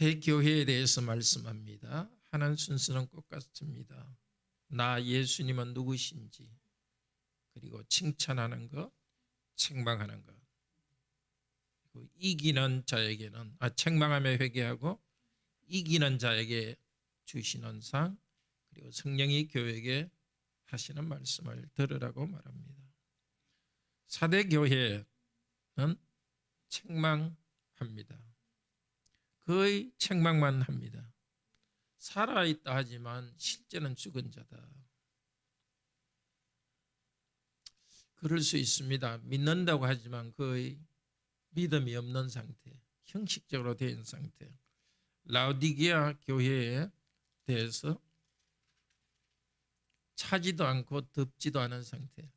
새 교회에 대해서 말씀합니다. 하는 순서는 똑같습니다. 나 예수님은 누구신지 그리고 칭찬하는 것, 책망하는 것. 이기는 자에게는 아 책망하며 회개하고 이기는 자에게 주시는 상 그리고 성령이 교회에게 하시는 말씀을 들으라고 말합니다. 사대 교회는 책망합니다. 거의 책망만 합니다. 살아있다 하지만 실제는 죽은 자다. 그럴 수 있습니다. 믿는다고 하지만 거의 믿음이 없는 상태, 형식적으로 된 상태. 라우디기아 교회에 대해서 차지도 않고 덥지도 않은 상태.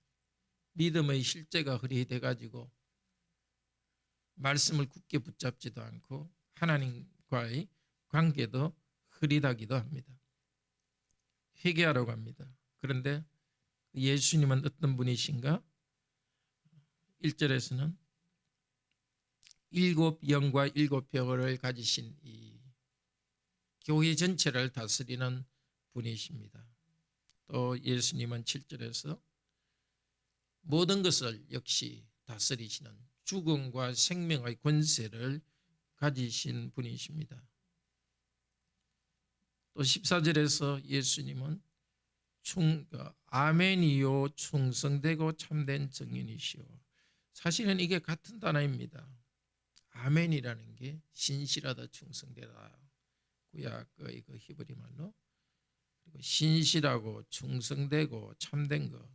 믿음의 실제가 흐리돼 가지고 말씀을 굳게 붙잡지도 않고 하나님과의 관계도 흐리다기도 합니다. 회개하라고 합니다. 그런데 예수님은 어떤 분이신가? 1절에서는 일곱 영과 일곱 병을 가지신 이 교회 전체를 다스리는 분이십니다. 또 예수님은 7절에서 모든 것을 역시 다스리시는 죽음과 생명의 권세를 가지신 분이십니다. 또 14절에서 예수님은 충, 그 아멘이요 충성되고 참된 증인이시오. 사실은 이게 같은 단어입니다. 아멘이라는 게 신실하다 충성되다. 구약의 그 히브리 말로 그리고 신실하고 충성되고 참된 것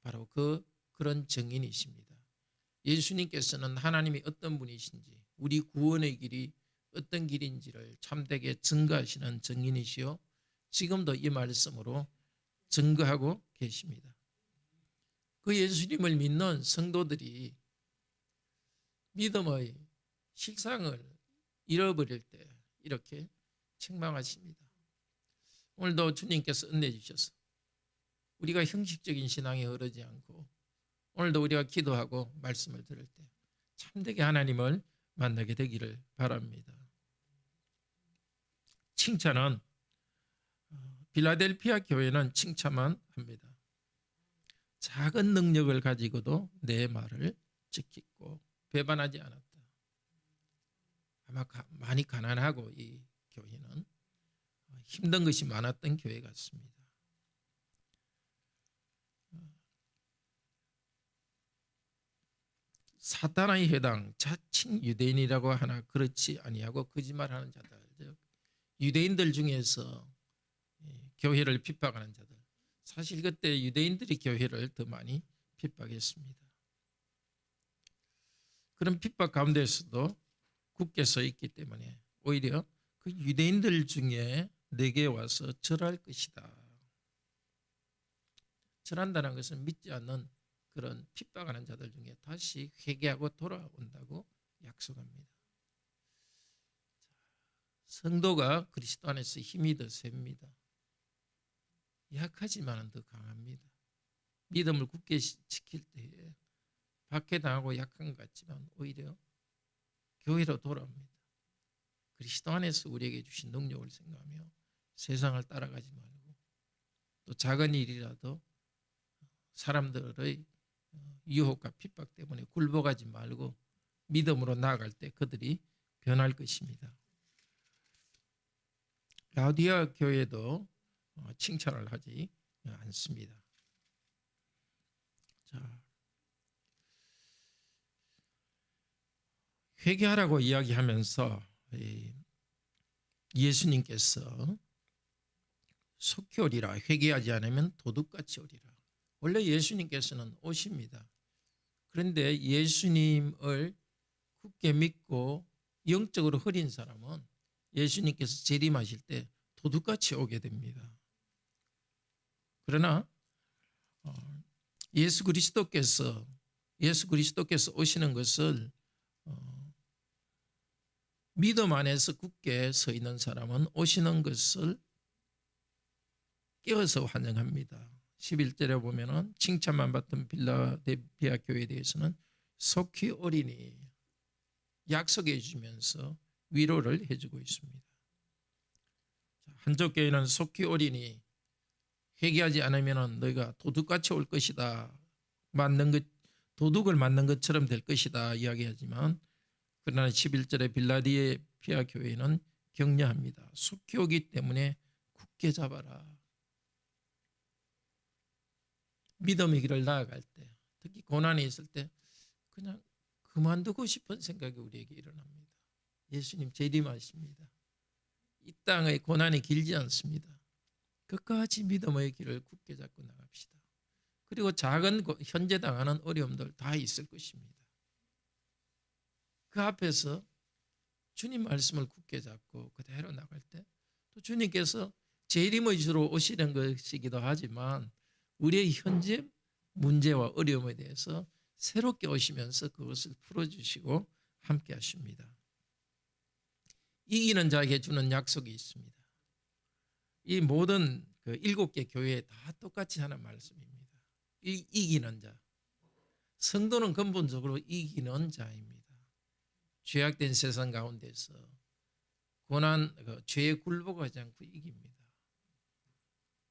바로 그 그런 증인이십니다. 예수님께서는 하나님이 어떤 분이신지 우리 구원의 길이 어떤 길인지를 참되게 증거하시는 증인이시요 지금도 이 말씀으로 증거하고 계십니다. 그 예수님을 믿는 성도들이 믿음의 실상을 잃어버릴 때 이렇게 책망하십니다. 오늘도 주님께서 은혜 주셔서 우리가 형식적인 신앙에 흐르지 않고 오늘도 우리가 기도하고 말씀을 들을 때 참되게 하나님을 만나게 되기를 바랍니다. 칭찬은 어, 빌라델피아 교회는 칭찬만 합니다. 작은 능력을 가지고도 내 말을 지키고 배반하지 않았다. 아마 많이 가난하고 이 교회는 힘든 것이 많았던 교회 같습니다. 사탄의 해당 자칭 유대인이라고 하나 그렇지 아니하고 거짓말하는 자들 즉 유대인들 중에서 교회를 핍박하는 자들 사실 그때 유대인들이 교회를 더 많이 핍박했습니다. 그런 핍박 가운데서도 굳게 서 있기 때문에 오히려 그 유대인들 중에 내게 와서 절할 것이다. 절한다는 것은 믿지 않는 그런 핍박하는 자들 중에 다시 회개하고 돌아온다고 약속합니다. 성도가 그리스도 안에서 힘이 더 셉니다. 약하지만 더 강합니다. 믿음을 굳게 지킬 때에 박해당하고 약한 것 같지만 오히려 교회로 돌아옵니다. 그리스도 안에서 우리에게 주신 능력을 생각하며 세상을 따라가지 말고 또 작은 일이라도 사람들의 유혹과 핍박 때문에 굴복하지 말고 믿음으로 나아갈 때 그들이 변할 것입니다. 라우디아 교회도 어, 칭찬을 하지 않습니다. 자, 회개하라고 이야기하면서 예수님께서 속히 오리라 회개하지 않으면 도둑같이 오리라. 원래 예수님께서는 오십니다. 그런데 예수님을 굳게 믿고 영적으로 흐린 사람은 예수님께서 재림하실 때 도둑같이 오게 됩니다. 그러나 어, 예수 그리스도께서 예수 그리스도께서 오시는 것을 어, 믿음 안에서 굳게 서 있는 사람은 오시는 것을 깨어서 환영합니다. 11절에 보면은 칭찬만 받던 빌라델피아 교회에 대해서는 속히 어리니 약속해 주면서 위로를 해주고 있습니다. 한쪽 교회는 속히 오리니 회개하지 않으면 너희가 도둑같이 올 것이다. 맞는 것 도둑을 맞는 것처럼 될 것이다 이야기하지만 그러나 11절에 빌라디에피아 교회는 격려합니다. 속히 오기 때문에 굳게 잡아라. 믿음의 길을 나아갈 때 특히 고난이 있을 때 그냥 그만두고 싶은 생각이 우리에게 일어납니다. 예수님 재림하십니다. 이 땅의 고난이 길지 않습니다. 끝까지 믿음의 길을 굳게 잡고 나갑시다. 그리고 작은 현재 당하는 어려움들 다 있을 것입니다. 그 앞에서 주님 말씀을 굳게 잡고 그대로 나갈 때 또 주님께서 재림의 주로 오시는 것이기도 하지만 우리의 현재 문제와 어려움에 대해서 새롭게 오시면서 그것을 풀어주시고 함께 하십니다. 이기는 자에게 주는 약속이 있습니다. 이 모든 그 일곱 개 교회에 다 똑같이 하는 말씀입니다. 이, 이기는 자. 성도는 근본적으로 이기는 자입니다. 죄악된 세상 가운데서 고난, 그 죄에 굴복하지 않고 이깁니다.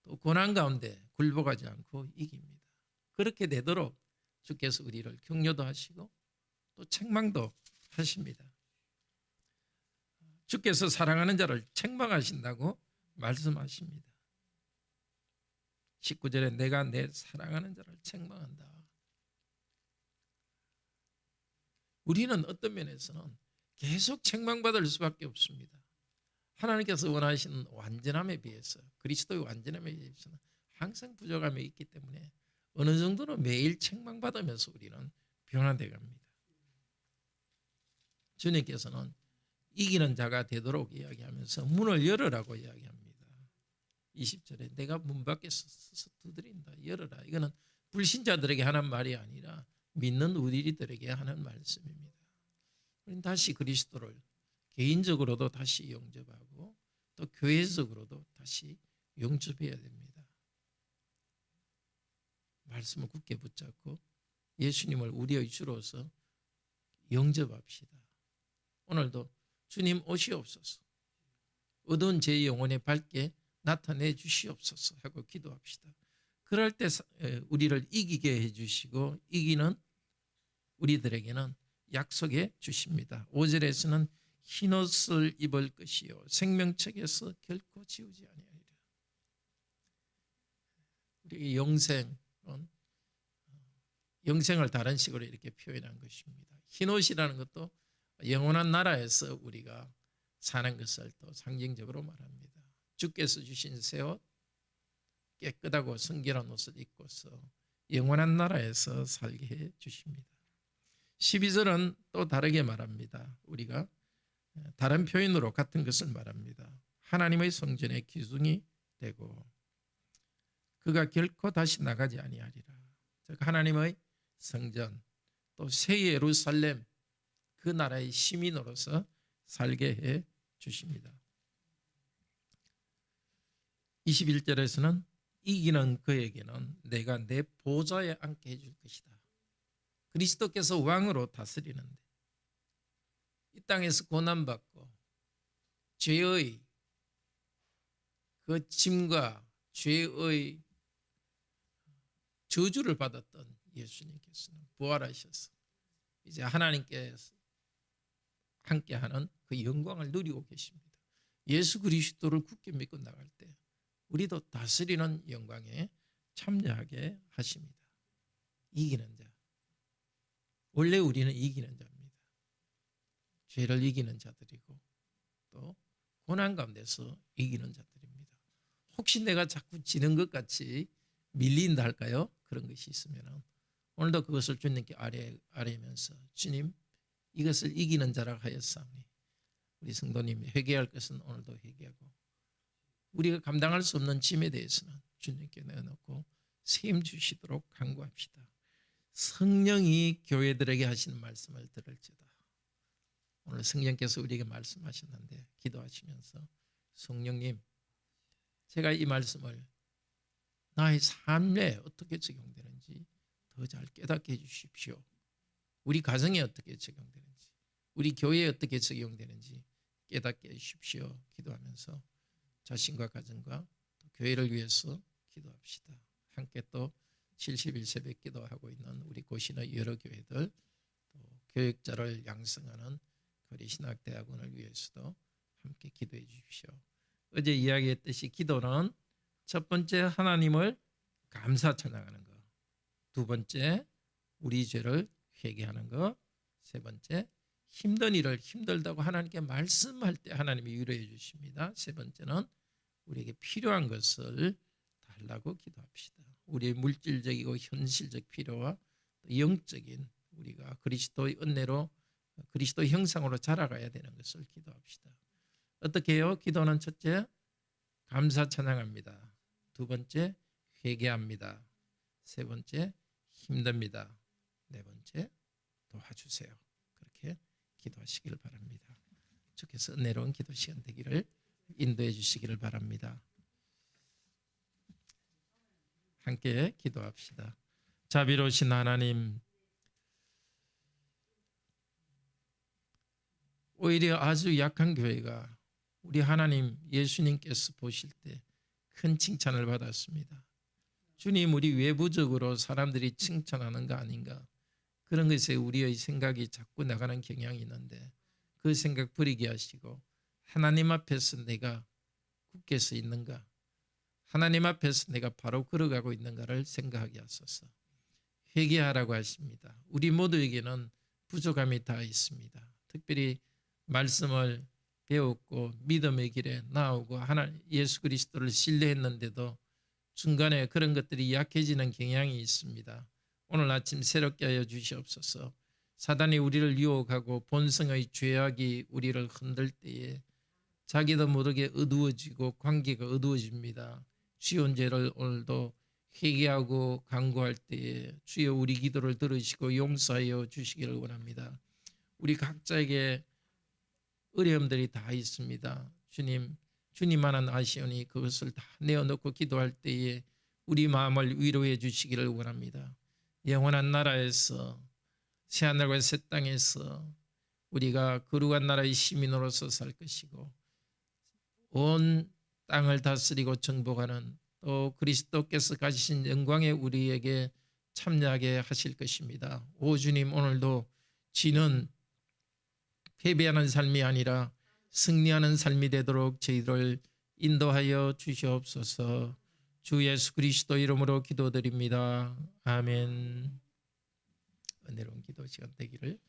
또 고난 가운데 굴복하지 않고 이깁니다. 그렇게 되도록 주께서 우리를 격려도 하시고 또 책망도 하십니다. 주께서 사랑하는 자를 책망하신다고 말씀하십니다. 19절에 내가 내 사랑하는 자를 책망한다. 우리는 어떤 면에서는 계속 책망받을 수밖에 없습니다. 하나님께서 원하시는 완전함에 비해서 그리스도의 완전함에 비해서는 항상 부족함이 있기 때문에 어느 정도는 매일 책망받으면서 우리는 변화되 갑니다. 주님께서는 이기는 자가 되도록 이야기하면서 문을 열으라고 이야기합니다. 20절에 내가 문 밖에 서서 두드린다. 열어라. 이거는 불신자들에게 하는 말이 아니라 믿는 우리들에게 하는 말씀입니다. 우리는 다시 그리스도를 개인적으로도 다시 영접하고 또 교회적으로도 다시 영접해야 됩니다. 말씀을 굳게 붙잡고 예수님을 우리의 주로서 영접합시다. 오늘도 주님 오시옵소서. 어두운 제 영혼에 밝게 나타내 주시옵소서 하고 기도합시다. 그럴 때 우리를 이기게 해주시고 이기는 우리들에게는 약속해 주십니다. 5절에서는 흰옷을 입을 것이요 생명책에서 결코 지우지 아니하리라. 우리 영생은 영생을 다른 식으로 이렇게 표현한 것입니다. 흰옷이라는 것도 영원한 나라에서 우리가 사는 것을 또 상징적으로 말합니다. 주께서 주신 새옷 깨끗하고 성결한 옷을 입고서 영원한 나라에서 살게 해 주십니다. 12절은 또 다르게 말합니다. 우리가 다른 표현으로 같은 것을 말합니다. 하나님의 성전의 기둥이 되고 그가 결코 다시 나가지 아니하리라. 즉 하나님의 성전 또 새 예루살렘 그 나라의 시민으로서 살게 해 주십니다. 21절에서는 이기는 그에게는 내가 내 보좌에 앉게 해줄 것이다. 그리스도께서 왕으로 다스리는데 이 땅에서 고난받고 죄의 그 짐과 죄의 저주를 받았던 예수님께서는 부활하셔서 이제 하나님께서 함께하는 그 영광을 누리고 계십니다. 예수 그리스도를 굳게 믿고 나갈 때 우리도 다스리는 영광에 참여하게 하십니다. 이기는 자. 원래 우리는 이기는 자입니다. 죄를 이기는 자들이고 또 고난 가운데서 이기는 자들입니다. 혹시 내가 자꾸 지는 것 같이 밀린다 할까요? 그런 것이 있으면 오늘도 그것을 주님께 아뢰, 아뢰면서 주님 이것을 이기는 자라 하였사오니 우리 성도님이 회개할 것은 오늘도 회개하고 우리가 감당할 수 없는 짐에 대해서는 주님께 내어놓고 세임 주시도록 간구합시다. 성령이 교회들에게 하시는 말씀을 들을지다. 오늘 성령께서 우리에게 말씀하셨는데 기도하시면서 성령님 제가 이 말씀을 나의 삶에 어떻게 적용되는지 더 잘 깨닫게 해주십시오. 우리 가정에 어떻게 적용되는지 우리 교회에 어떻게 적용되는지 깨닫게 해주십시오. 기도하면서 자신과 가정과 또 교회를 위해서 기도합시다. 함께 또 70일 새벽 기도하고 있는 우리 고신의 여러 교회들 또 교육자를 양성하는 거리신학대학원을 위해서도 함께 기도해 주십시오. 어제 이야기했듯이 기도는 첫 번째 하나님을 감사 찬양하는 것, 두 번째 우리 죄를 회개하는 것, 세 번째 힘든 일을 힘들다고 하나님께 말씀할 때 하나님이 위로해 주십니다. 세 번째는 우리에게 필요한 것을 달라고 기도합시다. 우리의 물질적이고 현실적 필요와 또 영적인 우리가 그리스도의 은혜로 그리스도 형상으로 자라가야 되는 것을 기도합시다. 어떻게 해요? 기도는 첫째 감사 찬양합니다. 두 번째 회개합니다. 세 번째 힘듭니다. 네 번째 도와주세요. 그렇게 기도하시기를 바랍니다. 주께서 은혜로운 기도 시간 되기를 인도해 주시기를 바랍니다. 함께 기도합시다. 자비로우신 하나님 오히려 아주 약한 교회가 우리 하나님 예수님께서 보실 때 큰 칭찬을 받았습니다. 주님 우리 외부적으로 사람들이 칭찬하는 거 아닌가 그런 것에 우리의 생각이 자꾸 나가는 경향이 있는데 그 생각 버리게 하시고 하나님 앞에서 내가 굳게 서 있는가 하나님 앞에서 내가 바로 걸어가고 있는가를 생각하게 하소서 회개하라고 하십니다. 우리 모두에게는 부족함이 다 있습니다. 특별히 말씀을 배웠고 믿음의 길에 나오고 하나 예수 그리스도를 신뢰했는데도 중간에 그런 것들이 약해지는 경향이 있습니다. 오늘 아침 새롭게 하여 주시옵소서. 사단이 우리를 유혹하고 본성의 죄악이 우리를 흔들 때에 자기도 모르게 어두워지고 관계가 어두워집니다. 주연 죄를 오늘도 회개하고 간구할 때에 주여 우리 기도를 들으시고 용서하여 주시기를 원합니다. 우리 각자에게 어려움들이 다 있습니다. 주님, 주님만은 아시오니 그것을 다 내어놓고 기도할 때에 우리 마음을 위로해 주시기를 원합니다. 영원한 나라에서 새하늘과 새 땅에서 우리가 거룩한 나라의 시민으로서 살 것이고 온 땅을 다스리고 정복하는 또 그리스도께서 가지신 영광에 우리에게 참여하게 하실 것입니다. 오 주님 오늘도 지는 패배하는 삶이 아니라 승리하는 삶이 되도록 저희를 인도하여 주시옵소서. 주 예수 그리스도 이름으로 기도드립니다. 아멘. 은혜로운 기도 시간 되기를